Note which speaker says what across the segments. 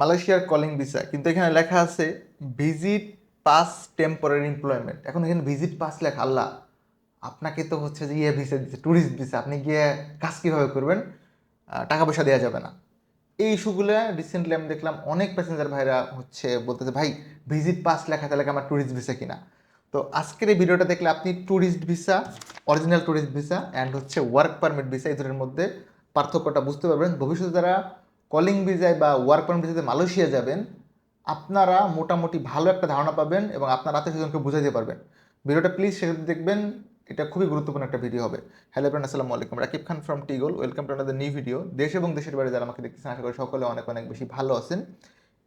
Speaker 1: মালয়েশিয়ার calling visa. কিন্তু এখানে লেখা আছে, ভিজিট পাস টেম্পোরারি এমপ্লয়মেন্ট। এখন এখানে ভিজিট পাস লেখা, আল্লাহ! আপনাকে তো হচ্ছে যে ইয়ে ভিসা দিচ্ছে, ট্যুরিস্ট ভিসা। আপনি গিয়ে কাজ কীভাবে করবেন? টাকা পয়সা দেওয়া যাবে না। এই ইস্যুগুলো রিসেন্টলি আমি দেখলাম অনেক প্যাসেঞ্জার ভাইরা হচ্ছে বলতেছে, ভাই, ভিজিট পাস লেখা, তাহলে আমার ট্যুরিস্ট ভিসা কিনা? তো আজকের এই ভিডিওটা দেখলে আপনি tourist visa original tourist visa and হচ্ছে ওয়ার্ক পারমিট ভিসা, এই দুটোর মধ্যে পার্থক্যটা বুঝতে পারবেন। ভবিষ্যতে যারা কলিং ভিসায় বা ওয়ার্ক পারমিট ভিসাতে মালয়েশিয়া যাবেন, আপনারা মোটামুটি ভালো একটা ধারণা পাবেন এবং আপনার আত্মীয় স্বজনকে বুঝাইতে পারবেন। ভিডিওটা প্লিজ সেখানে দেখবেন, এটা খুবই গুরুত্বপূর্ণ একটা ভিডিও হবে। হ্যালো ফ্রেন্ড আসসালামু আলাইকুম। Rakib Khan from টিগল welcome to another new video দেশ এবং দেশের বাইরে যারা আমাকে দেখতেছেন, আশা করি সকলে অনেক অনেক বেশি ভালো আছেন।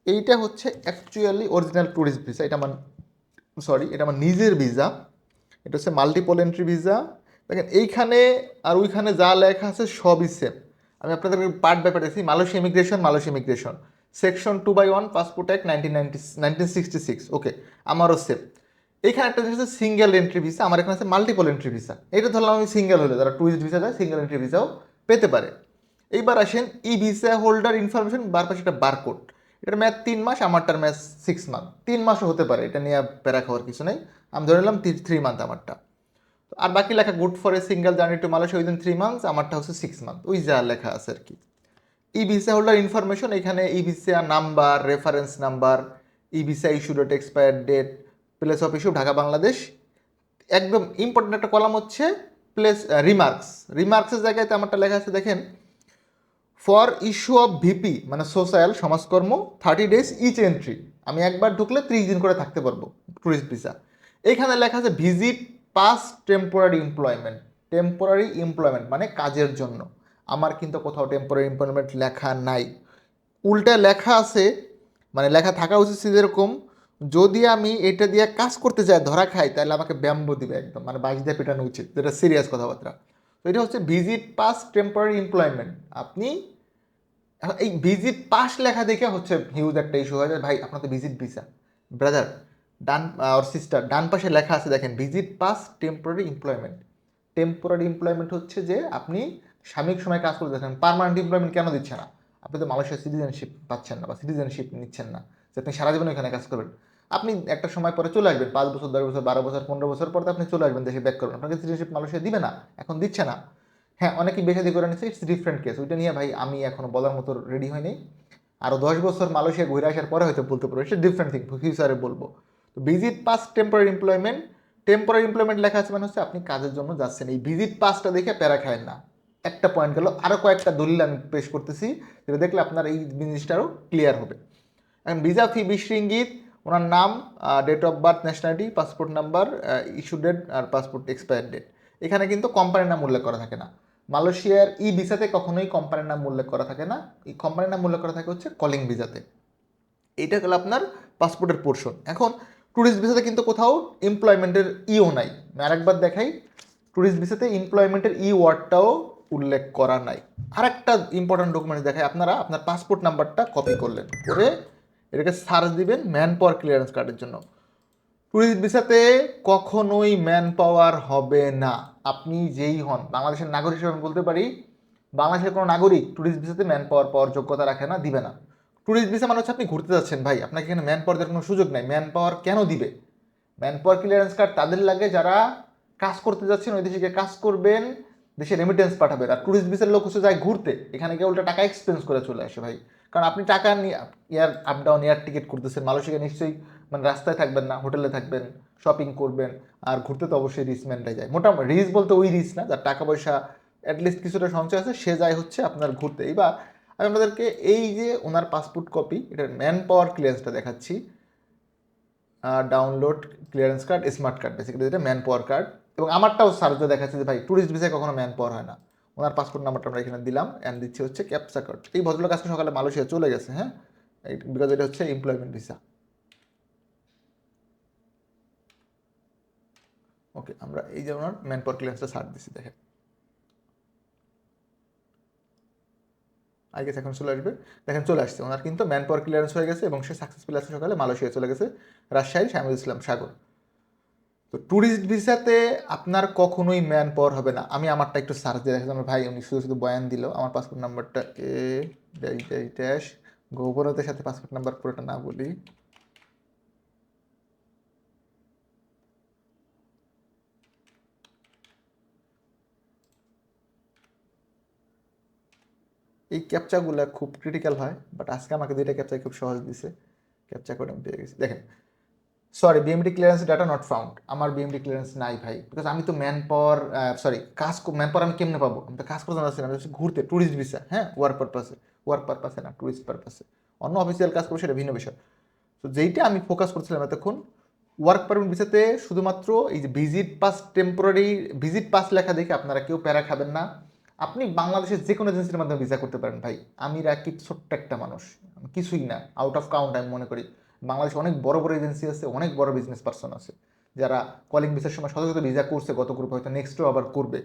Speaker 1: এইটা হচ্ছে অ্যাকচুয়ালি অরিজিনাল ট্যুরিস্ট ভিসা এটা আমার সরি এটা আমার নিজের ভিসা এটা হচ্ছে মাল্টিপল এন্ট্রি ভিসা দেখেন, এইখানে আর ওইখানে যা লেখা আছে সবই সেম আমি আপনাদের পার্ট ব্যাপার দেখছি। Malaysia immigration Malaysia immigration section two by one passport act nineteen ninety nineteen sixty six okay আমারও সেফ এখানে একটা জিনিস হচ্ছে সিঙ্গেল এন্ট্রি ভিসা আমার এখানে আছে মাল্টিপল এন্ট্রি ভিসা এটা ধরলাম আমি সিঙ্গেল হলে, যারা টুরিস্ট ভিসা দেয় সিঙ্গেল এন্ট্রি ভিসাও পেতে পারে। এইবার আসেন, ই ভিসা হোল্ডার ইনফরমেশন বার পাশে একটা বারকোড এটার ম্যাথ তিন মাস, আমারটার ম্যাথ সিক্স মান্থ তিন মাসও হতে পারে, এটা নিয়ে প্যারা খাওয়ার কিছু নেই। আমি ধরে নিলাম থ্রি মান্থ আমারটা। আর বাকি লেখা good for a single journey to Malaysia within three months আমারটা হচ্ছে সিক্স মান্থ ওই যা লেখা আছে আর কি। ই ভিসা হোল্ডার ইনফরমেশন এখানে E visa number reference number E visa issue date expire date place of issue Dhaka, Bangladesh. একদম important একটা কলাম হচ্ছে প্লেস রিমার্কস রিমার্কসের জায়গাতে আমারটা লেখা আছে, দেখেন ফর ইস্যু অফ ভিপি মানে সোশ্যাল সমাজকর্ম থার্টি ডেজ ইচ এন্ট্রি আমি একবার ঢুকলে ত্রিশ দিন করে থাকতে পারব ট্যুরিস্ট ভিসা এখানে লেখা আছে visit pass temporary employment temporary employment মানে কাজের জন্য। আমার কিন্তু কোথাও টেম্পোরারি এমপ্লয়মেন্ট লেখা নাই। উল্টা লেখা আছে মানে লেখা থাকা উচিত যেরকম যদি আমি এটা দিয়ে কাজ করতে যাই, ধরা খাই, তাহলে আমাকে ব্যাম্বো দিবে একদম মানে বাঁশ দিয়ে পেটানো উচিত, যেটা সিরিয়াস কথাবার্তা। তো এটা হচ্ছে ভিজিট পাস টেম্পোরারি এমপ্লয়মেন্ট আপনি, এই ভিজিট পাস লেখা দেখে হচ্ছে হিউজ একটা ইস্যু হয় যে ভাই আপনার তো ভিজিট ভিসা ব্রাদার ডান আর সিস্টার ডান পাশে লেখা আছে, দেখেন visit pass temporary employment temporary employment হচ্ছে যে আপনি সাময়িক সময় কাজ করে যাচ্ছেন পারমানেন্ট এমপ্লয়মেন্ট কেন দিচ্ছে না? আপনি তো মালয়েশিয়ার সিটিজেনশিপ পাচ্ছেন না বা সিটিজেনশিপ নিচ্ছেন না, যে আপনি সারা জীবন এখানে কাজ করবেন। আপনি একটা সময় পরে চলে আসবেন, পাঁচ বছর, দশ বছর, বারো বছর, পনেরো বছর পরে আপনি চলে আসবেন দেশে ব্যাক করবেন। আপনাকে সিটিজেনশিপ মালয়েশিয়া দিবে না, এখন দিচ্ছে না। হ্যাঁ অনেকেই বেশি করে নিচ্ছে ইটস ডিফারেন্ট কেস ওইটা নিয়ে ভাই আমি এখনও বলার মতো রেডি হয়নি। আরও দশ বছর মালয়েশিয়া ঘুরে আসার পরে হয়তো বলতে পারব সেটা ডিফারেন্ট থিং ফিউচারে বলব। তো visit pass temporary employment temporary employment লেখা আছে মানে হচ্ছে আপনি কাজের জন্য যাচ্ছেন। এই ভিজিট পাসটা দেখে প্যারা খায়েন না। একটা পয়েন্ট গেল আরও কয়েকটা দলিল আমি পেশ করতেছি, যেটা দেখলে আপনার এই জিনিসটারও ক্লিয়ার হবে। এখন ভিসা ফি বিশ রিঙ্গিত ওনার নাম date of birth nationality passport number issue date R passport expire date এখানে কিন্তু কোম্পানির নাম উল্লেখ করা থাকে না। মালয়েশিয়ার ই ভিসাতে কখনোই কোম্পানির নাম উল্লেখ করা থাকে না। এই কোম্পানির নাম উল্লেখ করা থাকে হচ্ছে কলিং ভিসাতে এটা হলো আপনার পাসপোর্টের পোর্শন এখন ট্যুরিস্ট ভিসাতে কিন্তু কোথাও এমপ্লয়মেন্টের ইও নাই। আরেকবার দেখাই ট্যুরিস্ট ভিসাতে এমপ্লয়মেন্টের ই ওয়ার্ডটাও উল্লেখ করা নাই। আরেকটা ইম্পর্টেন্ট ডকুমেন্ট দেখায় আপনারা, আপনার পাসপোর্ট নাম্বারটা কপি করলেন। করে এটাকে সার্চ দিবেন ম্যান পাওয়ার ক্লিয়ারেন্স কার্ডের জন্য। ট্যুরিস্ট ভিসাতে কখনোই ম্যান পাওয়ার হবে না। আপনি যেই হন, বাংলাদেশের নাগরিক হিসেবে আমি বলতে পারি, বাংলাদেশের কোনো নাগরিক ট্যুরিস্ট ভিসাতে ম্যান পাওয়ার পাওয়ার যোগ্যতা রাখে না, দিবে না। ট্যুরিস্ট ভিসা মানে হচ্ছে আপনি ঘুরতে যাচ্ছেন, ভাই, আপনাকে এখানে ম্যান পাওয়ার দেওয়ার কোনো সুযোগ নাই। ম্যান পাওয়ার কেন দিবে? ম্যান পাওয়ার ক্লিয়ারেন্স কার্ড তাদের লাগে যারা কাজ করতে যাচ্ছেন, ওই দেশে গিয়ে কাজ করবেন, দেশে রেমিটেন্স পাঠাবেন। আর ট্যুরিস্ট ভিসার লোক হচ্ছে যায় ঘুরতে, এখানে গিয়ে উল্টা টাকা এক্সপেন্স করে চলে আসে, ভাই। কারণ আপনি টাকা নিয়ে air up down air ticket করতেছেন মালয়েশিয়া নিশ্চয়ই মানে রাস্তায় থাকবেন না হোটেলে থাকবেন শপিং করবেন, আর ঘুরতে তো অবশ্যই রিস্কম্যানটাই যায়। মোটামুটি রিস্ক বলতে ওই রিস্ক না, যার টাকা পয়সা অ্যাটলিস্ট কিছুটা সঞ্চয় আছে, সে যায় হচ্ছে আপনার ঘুরতে। এবার আমি আপনাদেরকে এই যে ওনার পাসপোর্ট কপি এটার ম্যান পাওয়ার ক্লিয়ারেন্সটা দেখাচ্ছি। Download clearance card smart card basically যেটা ম্যান পাওয়ার কার্ড এবং আমারটাও সার্চে দেখাচ্ছে যে, ভাই ট্যুরিস্ট ভিসায় কখনো ম্যান পাওয়ার হয় না। ওনার পাসপোর্ট নাম্বারটা আমরা এখানে দিলাম অ্যান্ড দিচ্ছি হচ্ছে ক্যাপসা কার্ড এই ভদ্রলোক আজকে সকালে মালয়েশিয়া চলে গেছে হ্যাঁ? বিকজ এটা হচ্ছে এমপ্লয়মেন্ট ভিসা ওকে আমরা এই যে ওনার ম্যান পাওয়ার ক্লিয়ারেন্সটা সার্চ দিচ্ছি, দেখেন। আই গেস এখন চলে আসবে। দেখেন চলে আসছে। ওনার কিন্তু ম্যান পাওয়ার ক্লিয়ারেন্স হয়ে গেছে এবং সে সাকসেসফুল আছে সকালে। মালয়েশিয়া চলে গেছে। রাজশাহী শামিল ইসলাম সাগর। তো ট্যুরিস্ট ভিসাতে আপনার কখনোই ম্যান পাওয়ার হবে না। আমি আমারটা একটু সার্চ দিয়ে আমার ভাই, উনি শুধু শুধু বয়ান দিল। আমার পাসপোর্ট নাম্বারটা এ ড্যাশ গোপনতার সাথে পাসপোর্ট নাম্বার পুরোটা না বলি। এই ক্যাপচাগুলো খুব ক্রিটিক্যাল হয় বাট আজকে আমাকে দুইটা ক্যাপচা খুব সহজ দিছে। ক্যাপচা করে আমি পেয়ে গেছি। দেখেন sorry BMD clearance data not found আমার বিএমডি ক্লিয়ারেন্স নাই ভাই বিকজ আমি তো ম্যান পাওয়ার সরি কাজ ম্যান পাওয়ার আমি কেমনে পাবো? আমি তো কাজ করতে পারছি না ঘুরতে ট্যুরিস্ট ভিসা হ্যাঁ? ওয়ার্ক পারপাসে ওয়ার্ক পারপাসে না ট্যুরিস্ট পারপাসে অন্য অফিসিয়াল কাজ করব সেটা ভিন্ন বিষয়। তো যেইটা আমি ফোকাস করছিলাম এতক্ষণ ওয়ার্ক পারমিট ভিসাতে শুধুমাত্র এই যে visit pass temporary visit pass লেখা দেখে আপনারা কেউ প্যারা খাবেন না। আপনি বাংলাদেশের যে কোনো এজেন্সির মাধ্যমে ভিসা করতে পারেন ভাই। আমি রাকিব ছোট্ট একটা মানুষ। কিছুই না। আউট অফ কাউন্ট আমি মনে করি বাংলাদেশে অনেক বড় বড় এজেন্সি আছে, অনেক বড় বিজনেস পার্সন আছে। যারা কলিং ভিসার সময় শত শত ভিসা করছে, গত গ্রুপ হয়তো নেক্সটও আবার করবে।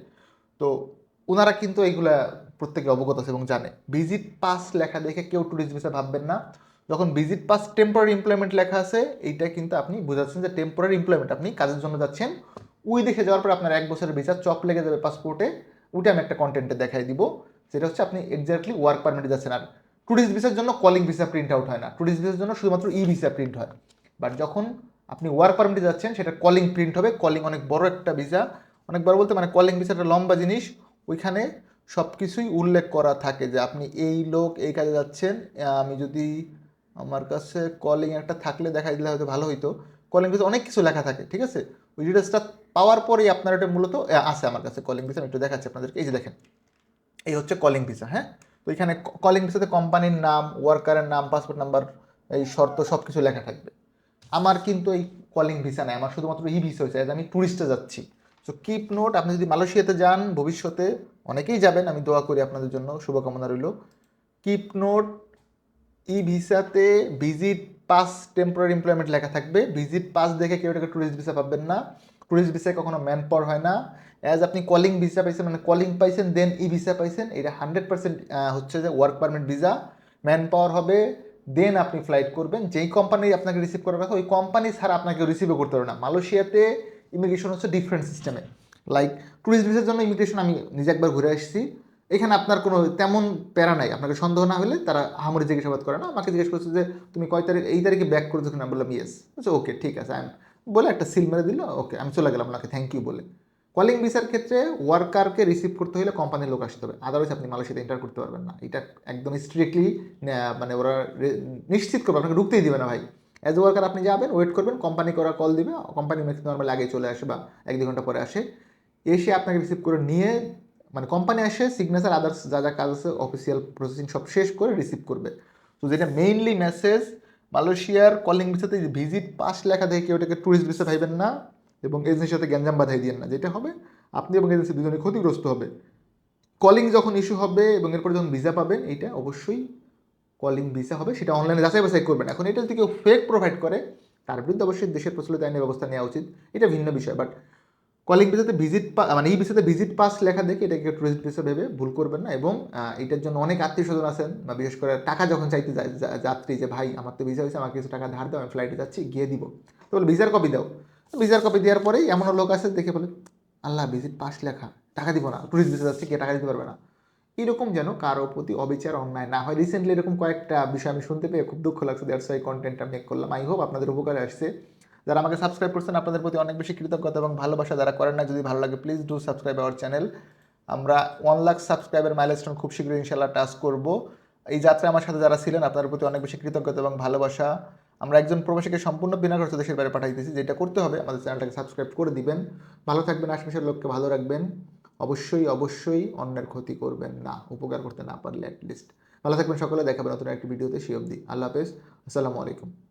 Speaker 1: তো ওনারা কিন্তু এইগুলা প্রত্যেকে অবগত আছে এবং জানে। ভিজিট পাস লেখা দেখে কেউ ট্যুরিস্ট ভিসা ভাববেন না। যখন ভিজিট পাস টেম্পোরারি এমপ্লয়মেন্ট লেখা আছে, এইটা কিন্তু আপনি বোঝাচ্ছেন যে টেম্পোরারি এমপ্লয়মেন্ট আপনি কাজের জন্য যাচ্ছেন। ওই দেখে যাওয়ার পর আপনার এক বছরের ভিসা চপ লেগে যাবে পাসপোর্টে ওইটা আমি একটা কন্টেন্টে দেখাই দিব। সেটা হচ্ছে আপনি এক্স্যাক্টলি ওয়ার্ক পারমিটে যাচ্ছেন আর ট্যুরিস্ট ভিসার জন্য কলিং ভিসা প্রিন্ট আউট হয় না। ট্যুরিস্ট ভিসার জন্য শুধুমাত্র ই ভিসা প্রিন্ট হয়। বাট যখন আপনি ওয়ার্ক পারমিটে যাচ্ছেন, সেটা কলিং প্রিন্ট হবে। কলিং অনেক বড় একটা ভিসা অনেক বড় বলতে মানে কলিং ভিসাটা লম্বা জিনিস। ওইখানে সব কিছুই উল্লেখ করা থাকে যে আপনি এই লোক এই কাজে যাচ্ছেন। আমি যদি আমার কাছে কলিং একটা থাকলে দেখাই দিলে হয়তো ভালো হইতো। কলিং ভিসা অনেক কিছু লেখা থাকে, ঠিক আছে? ওই ডিটেলসটা পাওয়ার পরেই আপনার এটা মূলত আছে আমার কাছে কলিং ভিসা একটু দেখাচ্ছি আপনাদেরকে। এই যে দেখেন, এই হচ্ছে কলিং ভিসা হ্যাঁ? তো এখানে কলিং ভিসাতে কোম্পানির নাম ওয়ার্কারের নাম পাসপোর্ট নাম্বার এই শর্ত সব কিছু লেখা থাকবে। আমার কিন্তু এই কলিং ভিসা নাই, আমার শুধুমাত্র ই ভিসা হয়েছে, আমি ট্যুরিস্টে যাচ্ছি। সো কিপ নোট আপনি যদি মালয়েশিয়াতে যান, ভবিষ্যতে অনেকেই যাবেন, আমি দোয়া করি আপনাদের জন্য, শুভকামনা রইল। কিপ নোট ই ভিসাতে ভিজিট পাস টেম্পোরারি এমপ্লয়মেন্ট লেখা থাকবে। ভিজিট পাস দেখে কেউ এটাকে ট্যুরিস্ট ভিসা পাবেন না। ট্যুরিস্ট ভিসায় কখনো ম্যান পাওয়ার হয় না। অ্যাজ আপনি কলিং ভিসা পাইছেন মানে কলিং পাইছেন দেন ই ভিসা পাইছেন, এটা হান্ড্রেড পার্সেন্ট হচ্ছে যে work permit visa man power হবে দেন আপনি ফ্লাইট করবেন। যেই কোম্পানি আপনাকে রিসিভ করার কথা, ওই কোম্পানি ছাড়া আপনাকে রিসিভও করতে পারবে না। মালয়েশিয়াতে ইমিগ্রেশন হচ্ছে ডিফারেন্ট সিস্টেমে লাইক ট্যুরিস্ট ভিসার জন্য ইমিগ্রেশন আমি নিজে একবার ঘুরে আসছি। এখানে আপনার কোনো তেমন প্যারা নাই। আপনাকে সন্দেহ না হলে তারা হামরি জিজ্ঞাসাবাদ করে না। আমাকে জিজ্ঞেস করছে যে, তুমি কয় তারিখ, এই তারিখে ব্যাক করেছ কিনা? বললাম ইয়েস বলছে ওকে ঠিক আছে। আমি বলে একটা সিল মেরে দিল ওকে আমি চলে গেলাম আপনাকে থ্যাংক ইউ বলে। কলিং ভিসার ক্ষেত্রে ওয়ার্কারকে রিসিভ করতে হলে কোম্পানির লোক আসতে হবে। আদারওয়াইজ আপনি মালয়েশিয়াতে এন্টার করতে পারবেন না। এটা একদম স্ট্রিক্টলি মানে ওরা নিশ্চিত করবে। আপনাকে ঢুকতেই দিবে না ভাই। অ্যাজ ওয়ার্কার আপনি যাবেন ওয়েট করবেন কোম্পানিকে ওরা কল দিবে। কোম্পানি নর্মালি আগে চলে আসে বা এক দু ঘণ্টা পরে আসে। এসে আপনাকে রিসিভ করে নিয়ে মানে কোম্পানি আসে সিগনেচার আদার্স যা যা কাজ আছে অফিসিয়াল প্রসেসিং সব শেষ করে রিসিভ করবে। তো যেটা মেইনলি মেসেজ মালয়েশিয়ার কলিং ভিসাতে ভিজিট পাস লেখা দেখে কেউ ওটাকে ট্যুরিস্ট ভিসা ভাইবেন না এবং এজেন্সির সাথে গ্যাঞ্জাম বাধাই দিয়েন না। যেটা হবে, আপনি এবং এজেন্সি দুজনে ক্ষতিগ্রস্ত হবে। কলিং যখন ইস্যু হবে এবং এরপরে যখন ভিসা পাবেন, এইটা অবশ্যই কলিং ভিসা হবে, সেটা অনলাইনে যাচাই বাছাই করবেন। এখন এটা যদি কেউ ফেক প্রোভাইড করে, তার বিরুদ্ধে অবশ্যই দেশের প্রচলিত আইনের ব্যবস্থা নেওয়া উচিত। এটা ভিন্ন বিষয় বাট কলিং ভিসাতে ভিজিট পা মানে এই ভিসাতে ভিজিট পাস লেখা দেখে এটাকে টুরিস্ট ভিসা ভেবে ভুল করবেন না এবং এটার জন্য অনেক আত্মীয় স্বজন আছেন বা বিশেষ করে টাকা যখন চাইতে যায় যাত্রী যে, ভাই, আমার তো ভিসা হয়েছে, আমাকে কিছু টাকা ধার দাও, আমি ফ্লাইটে যাচ্ছি, গিয়ে দিব। তো বলে ভিসার কপি দাও। ভিসার কপি দেওয়ার পরেই এমনও লোক আছে, দেখে বলে, আল্লাহ ভিজিট পাস লেখা, টাকা দিব না টুরিস্ট ভিসা যাচ্ছে কে টাকা দিতে পারবে না। এরকম যেন কারও প্রতি অবিচার, অন্যায় না হয়। রিসেন্টলি এরকম কয়েকটা বিষয় আমি শুনতে পেয়ে খুব দুঃখ লাগছে দ্যাটস ওয়াই কন্টেন্টটা মেক করলাম। আই হোপ আপনাদের উপকারে আসছে। যারা আমাকে সাবস্ক্রাইব করছেন, আপনাদের প্রতি অনেক বেশি কৃতজ্ঞতা এবং ভালোবাসা। যারা করেন না, যদি ভালো লাগে please do subscribe our channel আমরা ওয়ান লাখ সাবস্ক্রাইবার মাইলস্টোন খুব শীঘ্রই ইনশাল্লাহ টাচ করব। এই যাত্রা আমার সাথে যারা ছিলেন, আপনাদের প্রতি অনেক বেশি কৃতজ্ঞতা এবং ভালোবাসা। আমরা একজন প্রবাসীকে সম্পূর্ণ বিনা খরচে দেশের বাইরে পাঠাইতেছি যেটা করতে হবে। আমাদের চ্যানেলটাকে সাবস্ক্রাইব করে দিবেন। ভালো থাকবেন, আশপাশের লোককে ভালো রাখবেন। অবশ্যই অবশ্যই অন্যের ক্ষতি করবেন না, উপকার করতে না পারলে অ্যাটলিস্ট ভালো থাকবেন সকলে দেখাবেন নতুন একটি ভিডিওতে সে অবধি। আল্লাহ হাফেজ। আসসালামু আলাইকুম।